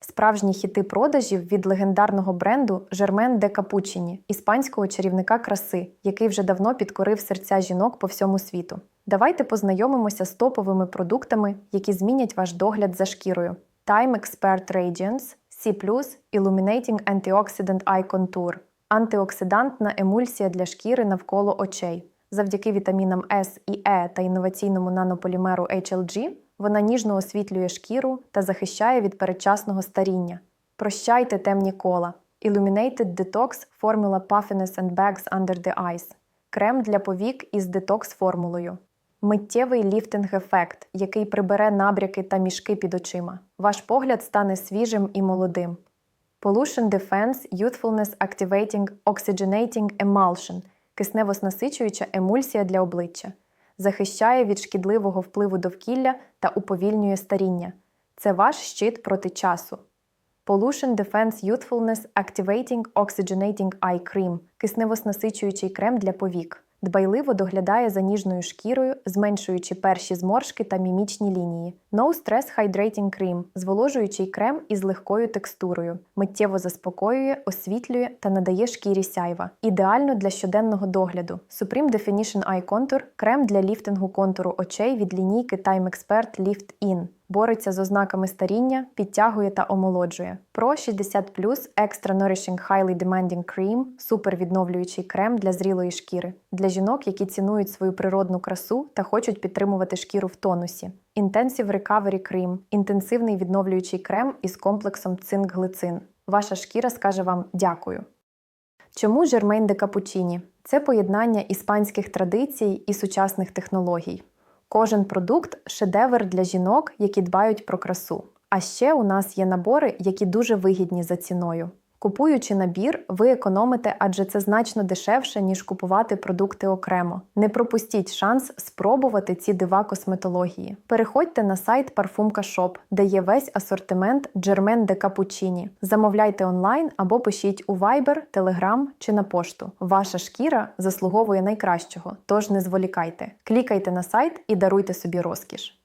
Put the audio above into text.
Справжні хіти продажів від легендарного бренду Жермен де Капучині, іспанського чарівника краси, який вже давно підкорив серця жінок по всьому світу. Давайте познайомимося з топовими продуктами, які змінять ваш догляд за шкірою. Time Expert Radiance C+, Illuminating Antioxidant Eye Contour – антиоксидантна емульсія для шкіри навколо очей. Завдяки вітамінам С і Е та інноваційному нанополімеру HLG вона ніжно освітлює шкіру та захищає від передчасного старіння. Прощайте темні кола. Illuminated Detox Formula Puffiness and Bags Under the Eyes – крем для повік із детокс-формулою. Миттєвий ліфтинг-ефект, який прибере набряки та мішки під очима. Ваш погляд стане свіжим і молодим. Pollution Defense Youthfulness Activating Oxygenating Emulsion – киснево-насичуюча емульсія для обличчя. Захищає від шкідливого впливу довкілля та уповільнює старіння. Це ваш щит проти часу. Pollution Defense Youthfulness Activating Oxygenating Eye Cream – киснево-насичуючий крем для повік. Дбайливо доглядає за ніжною шкірою, зменшуючи перші зморшки та мімічні лінії. No Stress Hydrating Cream – зволожуючий крем із легкою текстурою, миттєво заспокоює, освітлює та надає шкірі сяйва. Ідеально для щоденного догляду. Supreme Definition Eye Contour – крем для ліфтингу контуру очей від лінійки Time Expert Lift In. Бореться з ознаками старіння, підтягує та омолоджує. Pro 60 Extra Nourishing Highly Demanding Cream – супервідновлюючий крем для зрілої шкіри. Для жінок, які цінують свою природну красу та хочуть підтримувати шкіру в тонусі. Intensive Recovery Cream – інтенсивний відновлюючий крем із комплексом цинк-глицин. Ваша шкіра скаже вам дякую. Чому Жермейн де Капучині? Це поєднання іспанських традицій і сучасних технологій. Кожен продукт шедевр для жінок, які дбають про красу. А ще у нас є набори, які дуже вигідні за ціною. Купуючи набір, ви економите, адже це значно дешевше, ніж купувати продукти окремо. Не пропустіть шанс спробувати ці дива косметології. Переходьте на сайт Shop, де є весь асортимент Джермен де Капучині. Замовляйте онлайн або пишіть у Viber, Telegram чи на пошту. Ваша шкіра заслуговує найкращого, тож не зволікайте. Клікайте на сайт і даруйте собі розкіш.